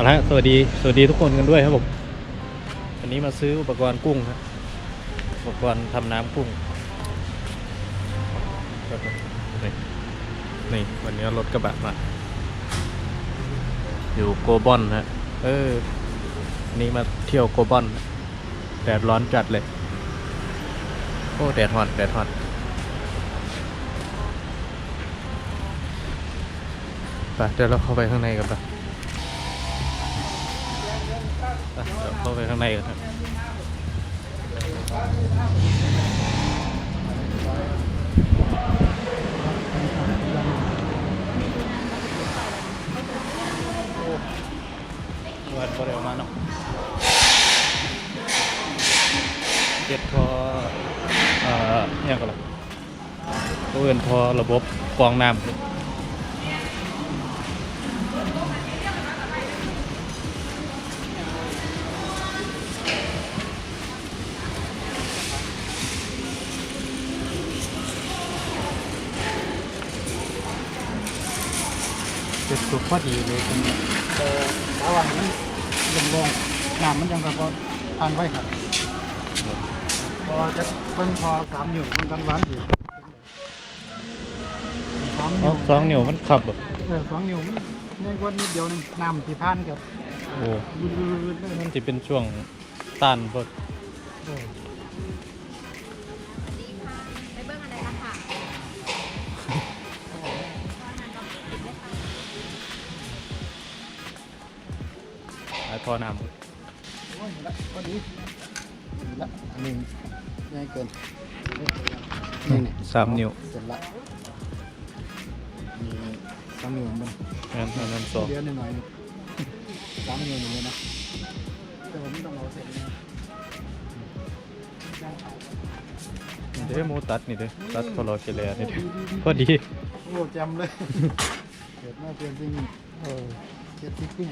เอาละฮะสวัสดี สวัสดีทุกคนกันด้วยครับผมวันนี้มาซื้ออุปกรณ์กุ้งครับอุปกรณ์ทำน้ำกุ้งนี่นี่วันนี้รถกระบะมา อยู่โกบอนฮะ เออ นี่มาเที่ยวโกบอน แดดร้อนจัดเลย โอ้ แดดฮอน แดดฮอนไปเดี๋ยวเราเข้าไปข้างในกันปะ ไปเดี๋ยวเข้าไปข้างในกันครับวันบริเวณมาเนาะเจ็ดทอเอ่อเนี่ยก็ละตัวอื่นทอระบบกรองน้ำ จุดสุดพอดีเลยเป็นแต่ระหว่างนั้นลงลงน้ำมันยังแบบว่าทานไว้ครับพอจะเพิ่งพอสามอยู่มันกันหวานอยู่สองนิ้เอาวสองนิ้วมันขับแบบเออสองนิ้วมันง่ายกว่านิดเดียวนึงน้ำที่พานกับโอ้ยืดๆเลยมันจะเป็นช่วงต้านพวกเออ ท่อน้โอ้ยละพอดีดีละอันนี้ง่ายเกินนี่นี่ำสามนิ้วเสร็จละมีสองนิ้วมันงั้นอันนั้นสองเดียวหน่อยๆนึงสามนิ้วอย่างเงี้ยนะแต่ผมไม่ต้องเอาเสร็จเลยย่างขาวนี่เด้อหมูตัดนี่เด้อตัดคอรอเกลียนี่เด้อพอดีโอ้จำเลย เกิดมาเปลี่ยนจริงเออเจ็ดสิบปิ้ง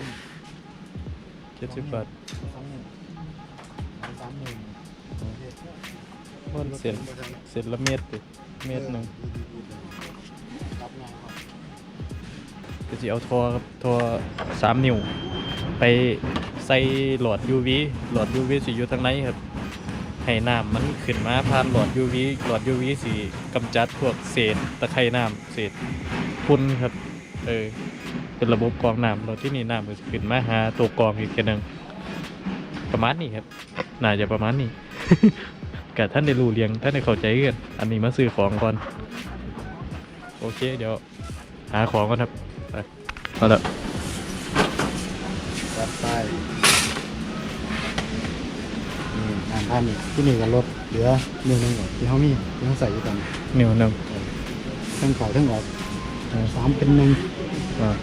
เจ็ดสิบบาทสองหนึ่งสามหนึ่งมันเสร็จเสร็จละเม็ดดิเม็ดหนึ่งก็จะเอาทอครับทอสามนิ้ว ไปใส่หลอด UV หลอด UV สีอยู่ทางในครับให้น้ำมันขึ้นมาผ่านหลอด UV หลอด UV สีกำจัดพวกเศษตะไคร่น้ำเศษพุ่นครับ เออ เป็นระบบกรองน้ำเราที่นี่น้ำมันจะขึ้นมาหาตัวกรองอีกแค่นึงประมาณนี้ครับ น่าจะประมาณนี้กะท่านได้รู้เรียงท่านได้เข้าใจกันอันนี้มาซื้อของก่อน โอเค เดี๋ยว หาของก่อนครับไปมาแล้ววัดใต้นี่อ่านท่านนี่ที่นี่กับรถเหลือหนึ่งหนึ่งหมดที่เขามีที่เขาใส่อยู่ตอนนิ้วหนึ่งเครื่องเข่าเครื่องออกสามเป็นหนึ่งอ่า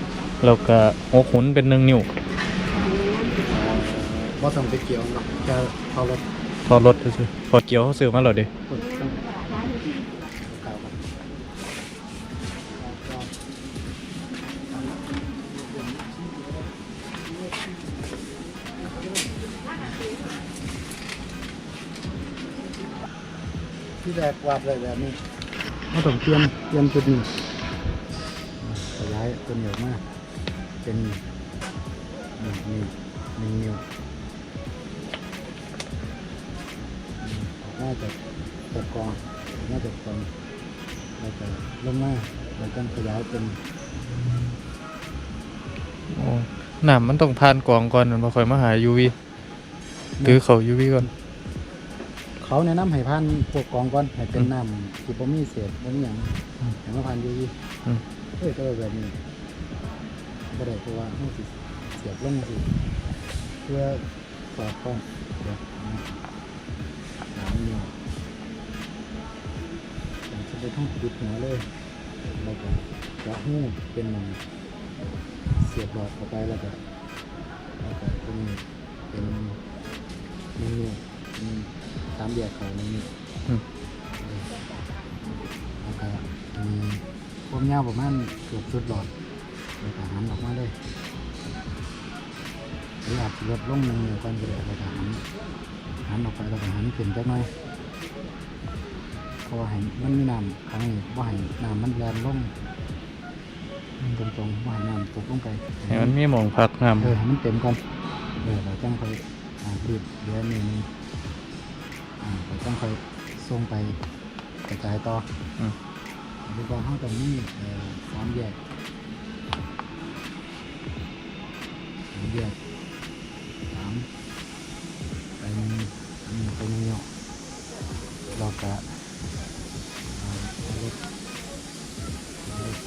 แล้วก็หัวขุนเป็นหนึ่งนิ้วว่าต้องไปเกี่ยวหรอกจะเข้ารถพอรถซื้อพอเกี่ยวเขาซื้อมาหรอเดิต้องเก่าครับที่แรกวาดไว้แบบนี้เราต้องเตรียมเตรียมจุดนี้ขยายตัวเหนียวมาก เป็นหนึ่งนิ้วหนึ่งนิ้วอืมน่าจะตะกองน่าจะกองแล้วก็ลงมาเราต้องขยายเป็นโอ้น้ำมันต้องผ่านกรองก่อนมันมาค่อยมาหา UV หรือเขา UV ก่อน เขาแนะนำให้พันพวกกองก่อนให้เป็นน้ำที่บ่มีเศษบ่มีหยังให้มาพันอยู่ดีอืม เอ้ยก็แบบนี้ บ่ได้เพราะว่าต้องสิเสียบลงสิเพื่อสอดคล้องเดี๋ยวนะสามนิ้วผมจะไปท่องปิดหัวเลยแล้วก็จะหู้เป็นมันเสียบหลอดเข้าไปแล้วก็แล้วก็ตรงนี้เป็นนึ่งนิ้วสามเหลี่ยมเขาหนึ่นิ้วอืมแล้วก็มีความยาวประมาณเกือบสุดหลอด แล้วก็หันออกมาเลยหรืออาจจะลดลงหนึ่งนิ้วก่อนก็ได้แล้วก็หันหันออกไปแล้วก็หันขึ้นจักหน่อยเพราะว่าให้มันมีน้ำครั้งนี้ว่าให้น้ำมันแรงลงตรงตรงๆว่าน้ำตกลงไปให้มันมีหมองพักน้เออให้มันเต็มก่อนเออเราจังค่อยอ่ารีบเดี๋ยวนี้มันอ่าเราจังค่อยส่งไปกระจายต่อำอืมหรือว่าห้องตรงนี้เอ่อสามแยก สามแยกสามไปหนึ่งหนึ่งไปหนึ่งเนาะเราจะอ่ารถรถ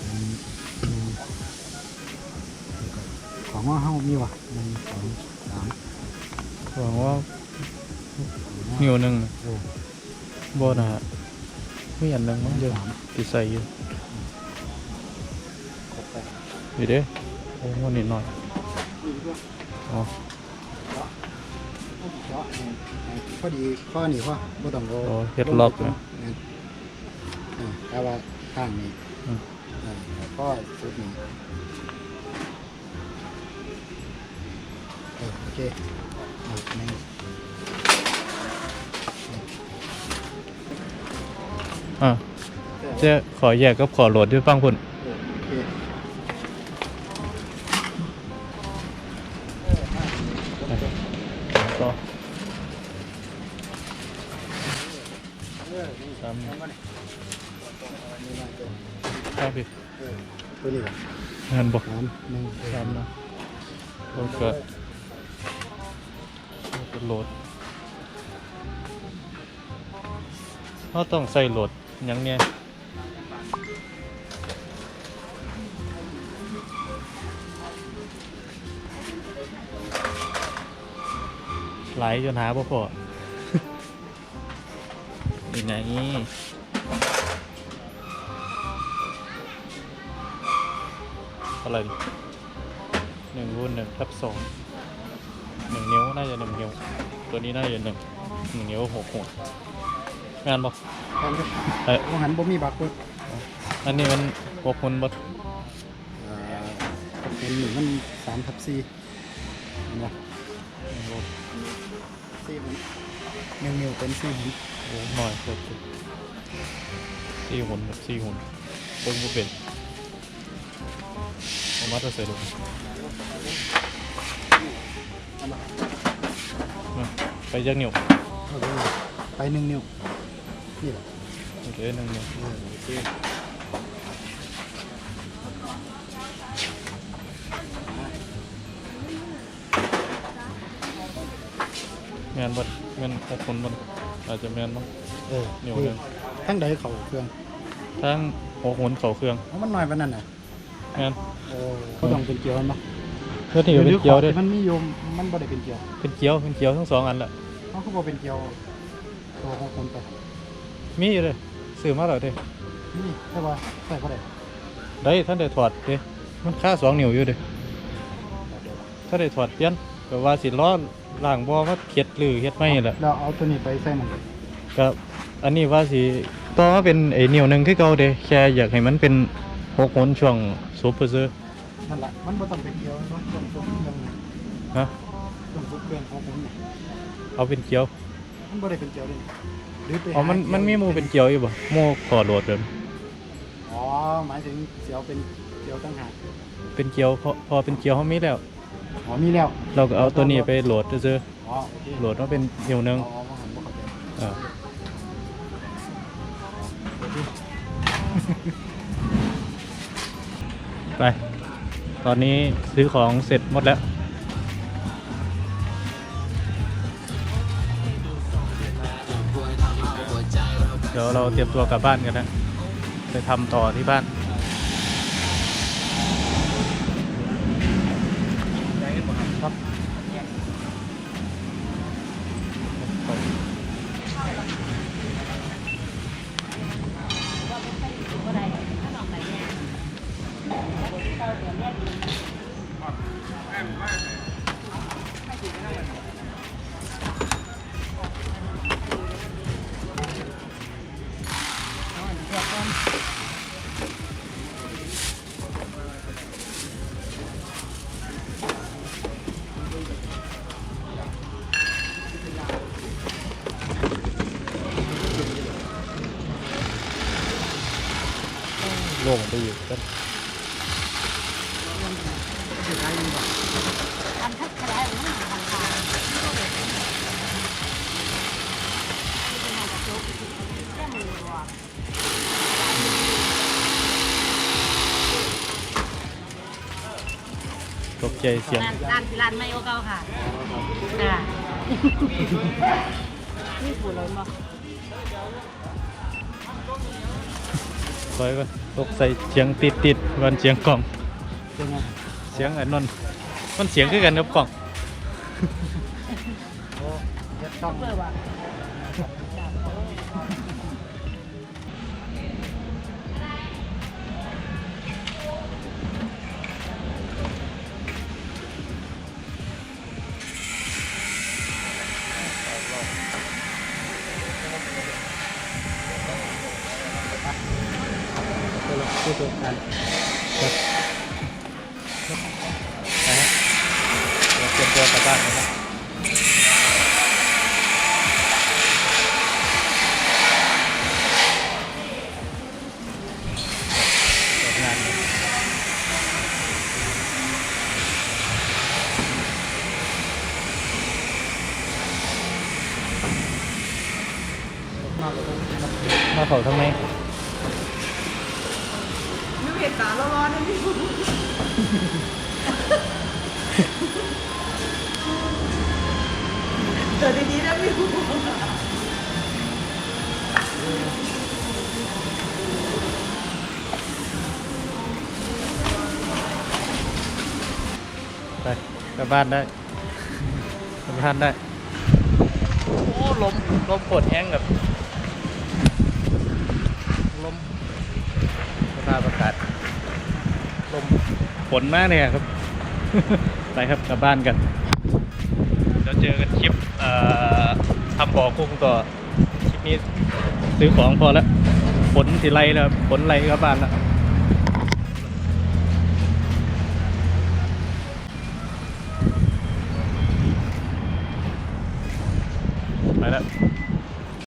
สามหนึ่งหนึ่งแล้วก็ของว่าเฮามีวะหนึ่งสองสามหวังว่าของว่านิ้วหนึ่งเออบ่นะมีอันหนึ่งมันเยอะสามที่ใส่อยู่ครบไปอยู่เด้ อ้มันนิดหน่อยนี่ด้วยอ๋อเจาะเจาะให้ให้พอดีข้อนี่พ่อบ่ต้องเอาโอ้เฮ็ดล็อกนะนั่นอ่าแต่ว่าข้างนี้อืมอ่าแล้วก็สุดนี้เออโอเคเอาหนึ่งอะจะขอแยกกับขอโหลดด้วยฟังพุ่นานบอกสามหนึ่งสามนะโหลดเกิดโหลดเขาต้องใส่โหลดหยังเนี่ยไหลจนหาพ่อพอยังไง อะไรดิหนึ่งรุ่นหนึ่งทับสองหนึ่งนิ้วน่าจะหนึ่งนิ้วตัวนี้น่าจะหนึ่งหนึ่งนิ้วหกหัวงานบอกทำครับเอ้ยว่าหันบ่มีบักเพิ่นอันนี้มันหกคนบดอ่าเป็นหนึ่งมันสามทับสี่เห็นปะสี่หุ่นหนึ่งนิ้วเป็นสี่หุ่นโอ้หน่อยโคตรสี่หุ่นแบบสี่หุ่นเบิ้งบ่เป็นเอามาจะใส่ลงเอามามาไปยักนิ้วเอาไปเลยไปหนึ่งนิ้วนี่แหละโอเคหนึ่งนิ้วเออโอเคแมนบดแมนหกคนบดอาจจะแมนบ้าง เออนิ้วหนึ่ง ทั้งใดเขาเครื่องทั้งหกหุ่นเขาเครื่องเอามันหน่อยปานนั้นน่ะแมน โอ้เขาต้องเป็นเกียวมันปะเพื่อที่จะเป็นเกียวด้วยมันมีโยมมันบ่ได้เป็นเกียว เป็นเกียวเป็นเกียวทั้งสองอันละเขาก็บ่เป็นเกียวตัวของคนไปมีอยู่เลยซื้อมาแล้วเด้นี่แต่ว่าใส่บ่ได้ได้ท่านได้ถอดเด้มันค่าสองนิ้วอยู่เด้ถ้าได้ถอดเปลี่ยนก็ว่าสิล้อล่างบ่มาเฮ็ดหรือเฮ็ดไม่แหละแล้วเอาตัวนี้ไปใส่มันก็อันนี้ว่าสิต่อมาเป็นไอ้นิ้วหนึงคือเก่าเด้แค่อยากให้มันเป็นหกหุ่นช่วงซุปเปอร์เซอร์ นั่นแหละมันบ่ต้องเป็นเกียวมันต้องต้องเครื่องฮะต้องทุกเครื่องของผมนี่เอาเป็นเกียวมันบ่ได้เป็นเกียวเลยหรือไปอ๋อมันหามันมีหมูเป็นเกียวอยู่บ่หมูขอโหลดเดิมอ๋อหมายถึงเสียวเป็นเกียวตั้งหากเป็นเกียวพอพอเป็นเกียวเขามีแล้ว อ๋อมีแล้วเราก็เอาตัวนี้ไปโหลดซื้ออ๋อโอเคๆโหลดมาเป็นนิ้วหนึงอ๋อบ่หันบ่เข้าใจเออไป ตอนนี้ซื้อของเสร็จหมดแล้ว เดี๋ยวเราเตรียมตัวกลับบ้านกันนะ ไปทำต่อที่บ้านครับ ก็อันทักทายมันมันทางทางแค่มือว่ะตกใจเสียงร้านร้านที่ร้านไม่โอเก้าค่ะค่ะนี่ผูเลยมั้ งคอยก็ตกใส่เสียงติดติดวันเสียงกล่อง เป็นไงเสียงอันนนมันเสียงคือกันกับกล่อง โอ้เฮ็ดต้องเพื่อว่ะ ผู้ตัวกันนะฮะเดี๋ยวเตรียมตัวกลับบ้านนะครับจบงานมาเขาทำไมเห็นตาร้อนๆนะพี่เจอดีๆนะพี่ ไปกลั บ้านได้กลับบ้านได้ โอ้ลมลมปวดแห้งแบบลมสภาพอากาศลมฝนมากเลยอะครับ ไปครับกลับบ้านกันเดี๋ยวเจอกันคลิปเอ่อทำบ่อกุ้งต่อคลิปนี้ซื้อของพอแล้วฝนสิไล่แล้วครับฝนไล่กลับบ้านแล้ว